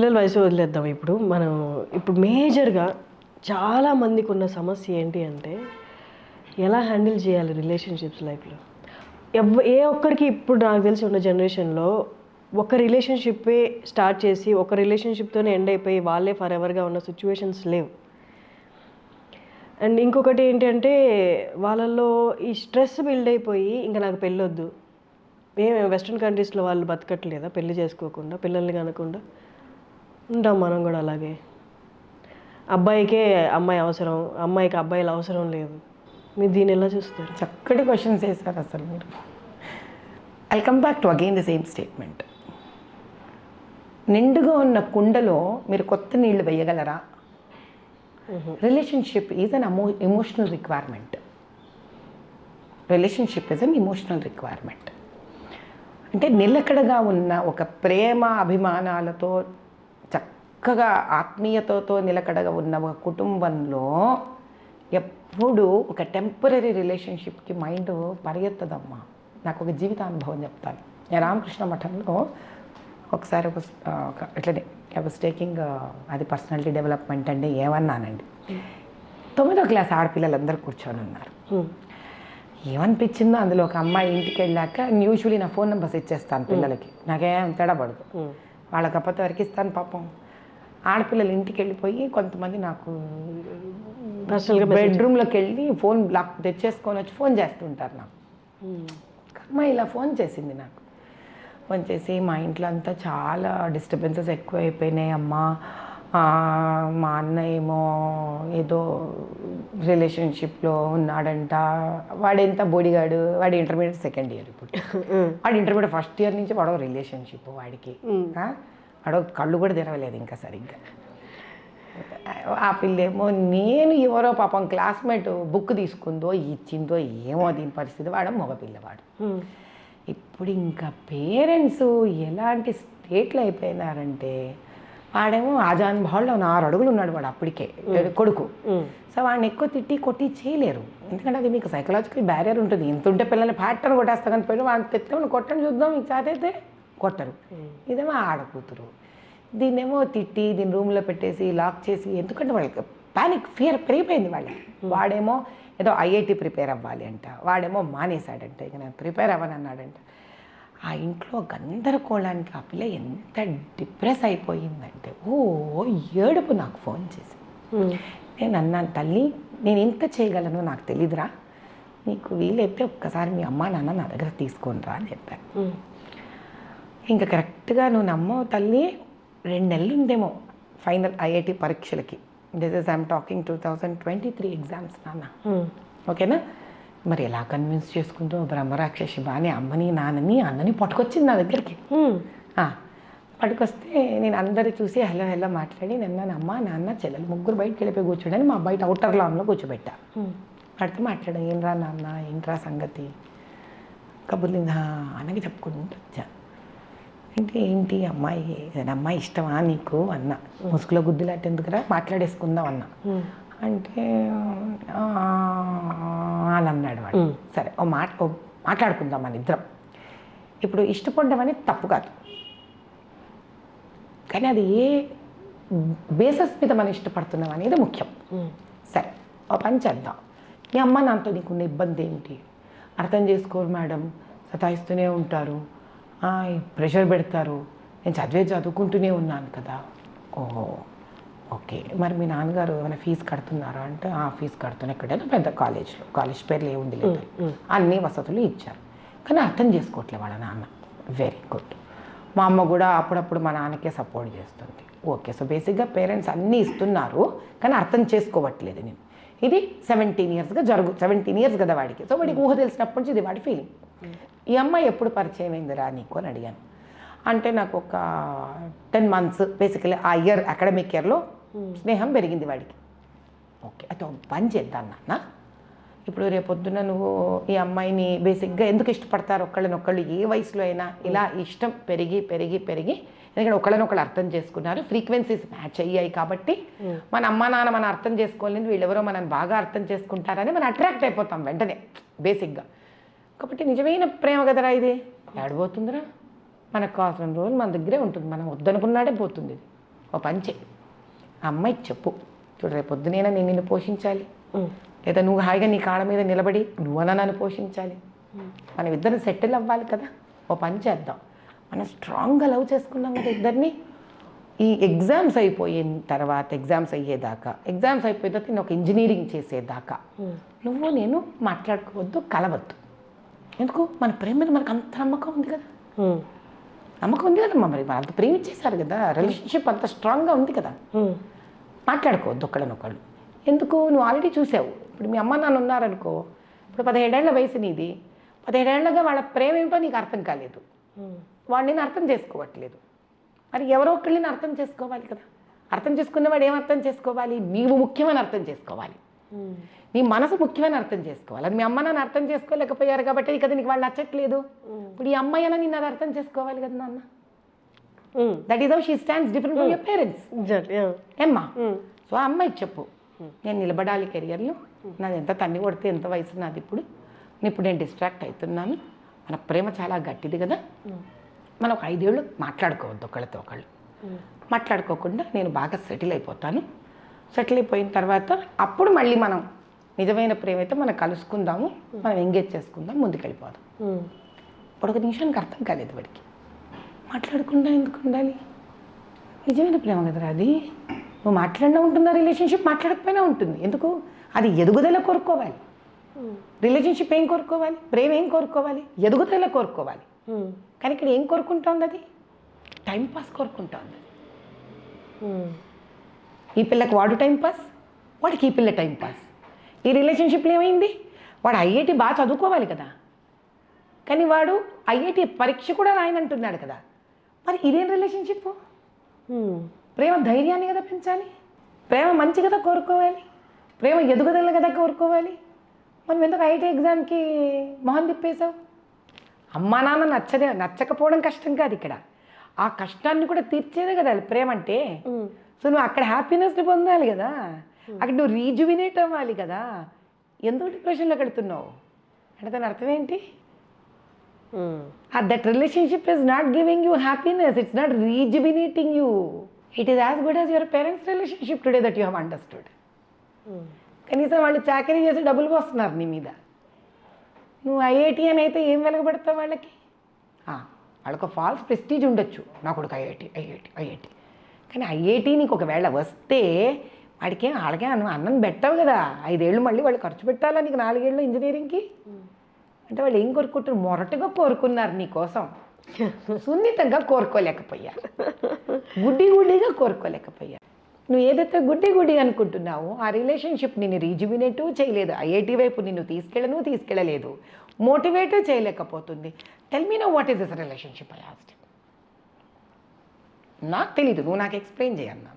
పిల్లల వయసు వదిలేద్దాం ఇప్పుడు. మనం ఇప్పుడు మేజర్గా చాలా మందికి ఉన్న సమస్య ఏంటి అంటే ఎలా హ్యాండిల్ చేయాలి రిలేషన్షిప్స్ లైఫ్లో? ఎవ ఏ ఒక్కరికి ఇప్పుడు నాకు తెలిసి ఉన్న జనరేషన్లో ఒక రిలేషన్షిప్పే స్టార్ట్ చేసి ఒక రిలేషన్షిప్తోనే ఎండ్ అయిపోయి వాళ్ళే ఫర్ ఎవర్గా ఉన్న సిచ్యువేషన్స్ లేవు. అండ్ ఇంకొకటి ఏంటంటే వాళ్ళల్లో ఈ స్ట్రెస్ బిల్డ్ అయిపోయి ఇంకా నాకు పెళ్ళొద్దు. ఏమే వెస్ట్రన్ కంట్రీస్లో వాళ్ళు బతకట్లేదా? పెళ్ళి చేసుకోకుండా పిల్లల్ని కనకుండా? ఉంటాం మనం కూడా అలాగే. అబ్బాయికే అమ్మాయి అవసరం అమ్మాయికి అబ్బాయిలు అవసరం లేదు. మీరు దీన్ని ఎలా చూస్తారు? చక్కటి క్వశ్చన్స్ వేశారు అసలు మీరు. I come back to again the same statement నిండుగా ఉన్న కుండలో మీరు కొత్త నీళ్ళు వేయగలరా? Relationship is an అమో emotional requirement relationship is an emotional requirement అంటే నిలకడగా ఉన్న ఒక ప్రేమ అభిమానాలతో చక్కగా ఆత్మీయతతో నిలకడగా ఉన్న ఒక కుటుంబంలో ఎప్పుడు ఒక టెంపరీ రిలేషన్షిప్కి మైండ్ పరిగెత్తదమ్మా. నాకు ఒక జీవితానుభవం చెప్తాను. నేను రామకృష్ణ మఠంలో ఒకసారి ఒక ఇట్లనే ఐ వాస్ టేకింగ్ అది పర్సనాలిటీ డెవలప్మెంట్ అంటే ఏమన్నానండి. తొమ్మిదో క్లాస్ ఆడపిల్లలందరూ కూర్చొని ఉన్నారు. ఏమనిపించిందో అందులో ఒక అమ్మాయి ఇంటికి వెళ్ళాక యూజువలీ నా ఫోన్ నెంబర్స్ ఇచ్చేస్తాను పిల్లలకి. నాకేం తేడా పడదు. వాళ్ళకి అప్పటి వరకు ఇస్తాను పాపం. ఆడపిల్లలు ఇంటికి వెళ్ళిపోయి కొంతమంది నాకు పర్సనల్గా బెడ్రూమ్లోకి వెళ్ళి ఫోన్ లాక్ తెచ్చేసుకొని వచ్చి ఫోన్ చేస్తుంటారు నాకు. Hmm. అమ్మాయి ఇలా ఫోన్ చేసింది నాకు. ఫోన్ చేసి మా ఇంట్లో అంతా చాలా డిస్టర్బెన్సెస్ ఎక్కువ అయిపోయినాయి అమ్మా మా అన్న ఏమో ఏదో రిలేషన్షిప్లో ఉన్నాడంట. వాడెంత బోడిగాడు? వాడు ఇంటర్మీడియట్ సెకండ్ ఇయర్ ఇప్పుడు. వాడు ఇంటర్మీడియట్ ఫస్ట్ ఇయర్ నుంచి వాడో రిలేషన్షిప్ వాడికి. వాడో కళ్ళు కూడా తెరవలేదు ఇంకా సరిగ్గా. ఆ పిల్లేమో నేను ఎవరో పాపం క్లాస్మేట్ బుక్ తీసుకుందో ఇచ్చిందో ఏమో దీని పరిస్థితి వాడు మగ పిల్లవాడు. Hmm. ఇప్పుడు ఇంకా పేరెంట్స్ ఎలాంటి స్టేట్లు అయిపోయినారంటే వాడేమో ఆజాన్ భావుల్లో ఆరు అడుగులు ఉన్నాడు వాడు అప్పటికే కొడుకు. సో వాడిని ఎక్కువ తిట్టి కొట్టి చేయలేరు. ఎందుకంటే అది మీకు సైకలాజికల్ బ్యారియర్ ఉంటుంది. ఇంత ఉంటే పిల్లల్ని ప్యాటర్న్ కొట్టేస్తా కానీ పిల్లలు వాడిని తెచ్చుకొని కొట్టని చూద్దాం మీకు చేతైతే కొట్టరు. ఇదేమో ఆడకూతురు దీన్నేమో తిట్టి దీని రూమ్లో పెట్టేసి లాక్ చేసి ఎందుకంటే వాళ్ళకి పానిక్ ఫియర్ పెరిగిపోయింది వాళ్ళకి. వాడేమో ఏదో ఐఐటి ప్రిపేర్ అవ్వాలి అంట. వాడేమో మానేశాడంట. ఇక నేను ప్రిపేర్ అవ్వను అన్నాడంట ఆ ఇంట్లో గందరగోళానికి ఆ పిల్ల ఎంత డిప్రెస్ అయిపోయిందంటే ఓ ఏడుపు నాకు ఫోన్ చేసి. నేను అన్నాను తల్లి నేను ఎంత చేయగలను నాకు తెలీదురా. నీకు వీలైతే ఒక్కసారి మీ అమ్మ నాన్న నా దగ్గర తీసుకొని రా అని చెప్పాను. ఇంకా కరెక్ట్గా నువ్వు నమ్మవు తల్లి. రెండు నెలలు ఉందేమో final IIT పరీక్షలకి. This is I'm talking two thousand twenty three exams నాన్న. ఓకేనా? మరి ఎలా కన్విన్స్ చేసుకుంటూ బ్రహ్మరాక్షసి బాని అమ్మని నాన్నని అన్నని పట్టుకొచ్చింది నా దగ్గరికి. పట్టుకొస్తే నేను అందరు చూసి హలో హలో మాట్లాడి నన్ను అమ్మ నాన్న చెల్లెలు ముగ్గురు బయటకు వెళ్ళిపోయి కూర్చోడని మా బయట అవుటర్ లాన్లో కూర్చోబెట్టా. Hmm. వాడితో మాట్లాడా ఏంట్రా నాన్న ఏంట్రా సంగతి? కబుర్లు "ఆ, అన్నకి చెప్పుకుంటూ వచ్చా. అంటే ఏంటి అమ్మాయి? అమ్మాయి ఇష్టమా నీకు? అన్న. ముసుగులో గుద్దులాట ఎందుకురా మాట్లాడేసుకుందాం అన్న. అంటే అని అన్నాడు వాడు. సరే ఓ మాట మాట్లాడుకుందాం మన ఇద్దరం. ఇప్పుడు ఇష్టపడడం అనేది తప్పు కాదు. కానీ అది ఏ బేసస్ మీద మనం ఇష్టపడుతున్నాం అనేది ముఖ్యం. సరే ఓ పని చేద్దాం. మీ అమ్మ నాన్నతో నీకున్న ఇబ్బంది ఏంటి? అర్థం చేసుకోరు మేడం. సతాయిస్తూనే ఉంటారు. ప్రెషర్ పెడతారు. నేను చదివే చదువుకుంటూనే ఉన్నాను కదా. ఓహో ఓకే. మరి మీ నాన్నగారు ఏమైనా ఫీజు కడుతున్నారా అంటే ఆ ఫీజు కడుతున్నా ఎక్కడైనా పెద్ద కాలేజ్లో కాలేజ్ పేర్లు ఏముంది లేదు? అన్ని వసతులు ఇచ్చారు. కానీ అర్థం చేసుకోవట్లే వాళ్ళ నాన్న. వెరీ గుడ్ మా అమ్మ కూడా అప్పుడప్పుడు మా నాన్నకే సపోర్ట్ చేస్తుంది. ఓకే సో బేసిక్గా పేరెంట్స్ అన్నీ ఇస్తున్నారు కానీ అర్థం చేసుకోవట్లేదు నేను. ఇది సెవెంటీన్ ఇయర్స్గా జరుగు సెవెంటీన్ ఇయర్స్ కదా వాడికి. సో వాడికి ఊహ తెలిసినప్పటి నుంచి ఇది వాడి ఫీలింగ్ ఈ అమ్మాయి ఎప్పుడు పరిచయం అయిందిరా నీకు అని అడిగాను. అంటే నాకు ఒక టెన్ మంత్స్ బేసికలీ ఆ ఇయర్ అకాడమిక్ ఇయర్లో స్నేహం పెరిగింది వాడికి. ఓకే అయితే ఒక పని చేద్దాం నాన్న. ఇప్పుడు రేపొద్దున నువ్వు ఈ అమ్మాయిని బేసిక్గా ఎందుకు ఇష్టపడతారు? ఒకళ్ళనొక్కళ్ళు ఏ వయసులో అయినా ఇలా ఇష్టం పెరిగి పెరిగి పెరిగి ఎందుకంటే ఒకళ్ళనొకళ్ళు అర్థం చేసుకున్నారు. ఫ్రీక్వెన్సీస్ మ్యాచ్ అయ్యాయి కాబట్టి మన అమ్మ నాన్న మనం అర్థం చేసుకోలేదు వీళ్ళెవరో మనం బాగా అర్థం చేసుకుంటారని మనం అట్రాక్ట్ అయిపోతాం వెంటనే బేసిక్గా కాబట్టి నిజమైన ప్రేమ కదరా ఇది? ఏడబోతుందిరా మనకు కావాల్సిన రోజులు మన దగ్గరే ఉంటుంది. మనం వద్దనుకున్నాడే పోతుంది ఇది. ఓ పంచే. ఆ అమ్మాయికి చెప్పు. చూడు రేపు పొద్దునైనా నేను నిన్ను పోషించాలి. లేదా నువ్వు హాయిగా నీ కాళ్ళ మీద నిలబడి నువ్వన్నా నన్ను పోషించాలి. మనం ఇద్దరం సెటిల్ అవ్వాలి కదా. ఓ పని చేద్దాం. మనం స్ట్రాంగ్గా లవ్ చేసుకున్నాం కదా ఇద్దరిని. ఈ ఎగ్జామ్స్ అయిపోయిన తర్వాత ఎగ్జామ్స్ అయ్యేదాకా ఎగ్జామ్స్ అయిపోయిన తర్వాత నేను ఒక ఇంజనీరింగ్ చేసేదాకా. నువ్వు నేను మాట్లాడుకోవద్దు కలవద్దు. ఎందుకు? మన ప్రేమ మీద మనకు అంత నమ్మకం ఉంది కదా. నమ్మకం ఉంది కదమ్మా మరి. అంత ప్రేమించేశారు కదా. రిలేషన్షిప్ అంత స్ట్రాంగ్గా ఉంది కదా. మాట్లాడుకోవద్దు ఒకళ్ళనొకళ్ళు ఎందుకు? నువ్వు ఆల్రెడీ చూసావు. ఇప్పుడు మీ అమ్మ నాన్న ఉన్నారనుకో ఇప్పుడు పదిహేడేళ్ళ వయసు నీది. పదిహేడేళ్ళగా వాళ్ళ ప్రేమ ఏమిటో నీకు అర్థం కాలేదు. వాడు నేను అర్థం చేసుకోవట్లేదు. మరి ఎవరో ఒకళ్ళని అర్థం చేసుకోవాలి కదా. అర్థం చేసుకున్నవాడు ఏం అర్థం చేసుకోవాలి? నీవు ముఖ్యమని అర్థం చేసుకోవాలి. నీ మనసు ముఖ్యమని అర్థం చేసుకోవాలి. అది మీ అమ్మ నాన్న అర్థం చేసుకోలేకపోయారు కాబట్టి కదా నీకు వాళ్ళు నచ్చట్లేదు. ఇప్పుడు ఈ అమ్మాయి అయినా నిన్ను అర్థం చేసుకోవాలి కదా నాన్న. That is how she stands different from your parents. ఏమ్మా. సో ఆ అమ్మాయికి చెప్పు. నేను నిలబడాలి కెరియర్లో నాది ఎంత తన్ని కొడితే ఎంత వయసు నాది ఇప్పుడు. ఇప్పుడు నేను డిస్ట్రాక్ట్ అవుతున్నాను. మన ప్రేమ చాలా గట్టిది కదా. మనం ఒక ఐదేళ్ళు మాట్లాడుకోవద్దు ఒకళ్ళతో ఒకళ్ళు. మాట్లాడుకోకుండా నేను బాగా సెటిల్ అయిపోతాను. సెటిల్ అయిపోయిన తర్వాత అప్పుడు మళ్ళీ మనం నిజమైన ప్రేమ అయితే మనం కలుసుకుందాము మనం ఎంగేజ్ చేసుకుందాం ముందుకెళ్ళిపోదాం. ఇప్పుడు ఒక నిమిషానికి అర్థం కాలేదు వాడికి. మాట్లాడకుండా ఎందుకు ఉండాలి? నిజమైన ప్రేమ కదరా అది? నువ్వు మాట్లాడినా ఉంటుందా? రిలేషన్షిప్ మాట్లాడకపోయినా ఉంటుంది. ఎందుకు? అది ఎదుగుదల కోరుకోవాలి. రిలేషన్షిప్ ఏం కోరుకోవాలి? ప్రేమ ఏం కోరుకోవాలి? ఎదుగుదల కోరుకోవాలి. కానీ ఇక్కడ ఏం కోరుకుంటోంది అది? టైం పాస్ కోరుకుంటోంది. ఉమ్. ఈ పిల్లకి వాడు టైం పాస్? వాడికి ఈ పిల్ల టైం పాస్. ఈ రిలేషన్షిప్లో ఏమైంది? వాడు ఐఐటి బాగా చదువుకోవాలి కదా. కానీ వాడు ఐఐటి పరీక్ష కూడా రాయనంటున్నాడు కదా. మరి ఇదేం రిలేషన్షిప్. ప్రేమ ధైర్యాన్ని కదా పెంచాలి? ప్రేమ మంచి కదా కోరుకోవాలి? ప్రేమ ఎదుగుదల కదా కోరుకోవాలి? మనం ఎందుకు ఐఐటి ఎగ్జామ్కి మొహం తిప్పేశావు అమ్మా నాన్న నచ్చదే నచ్చకపోవడం కష్టం కాదు ఇక్కడ. ఆ కష్టాన్ని కూడా తీర్చేదే కదా ప్రేమ అంటే. సో నువ్వు అక్కడ హ్యాపీనెస్ని పొందాలి కదా. అక్కడ నువ్వు రీజువినేట్ అవ్వాలి కదా. ఎందుకు డిప్రెషన్లోకి వెళ్తున్నావు అంటే దాని అర్థం ఏంటి. That relationship is not giving you happiness it's not rejuvenating you it is as good as your parents relationship today that you have understood. కనీసం వాళ్ళు చాకరీ చేసి డబ్బులు పోస్తున్నారు నీ మీద. నువ్వు ఐఐటి అని అయితే ఏం వెలగబడతావు వాళ్ళకి? ఆ, వాళ్ళకు ఫాల్స్ ప్రెస్టీజ్ ఉండొచ్చు. నా కొడుకు ఐఐటి ఐఐటి ఐఐటి కానీ ఐఐటి నీకు ఒకవేళ వస్తే వాడికి వాళ్ళకే అన్నం అన్నం పెట్టావు కదా. ఐదేళ్ళు మళ్ళీ వాళ్ళు ఖర్చు పెట్టాలా నీకు నాలుగేళ్ళు ఇంజనీరింగ్కి? అంటే వాళ్ళు ఏం కోరుకుంటారు మొరటుగా కోరుకున్నారు నీ కోసం. సున్నితంగా కోరుకోలేకపోయారు. గుడ్డి గుడ్డిగా కోరుకోలేకపోయారు. నువ్వు ఏదైతే గుడ్డి గుడ్డి అనుకుంటున్నావో ఆ రిలేషన్షిప్ నిన్ను రీజుమినేట్ చేయలేదు. ఐఐటి వైపు నిన్ను తీసుకెళ్ళను తీసుకెళ్ళలేదు. Motivate చేయలేకపోతుంది. Tell me no what is this relationship I asked నాకు తెలీదు నువ్వు నాకు ఎక్స్ప్లెయిన్ చేయన్నా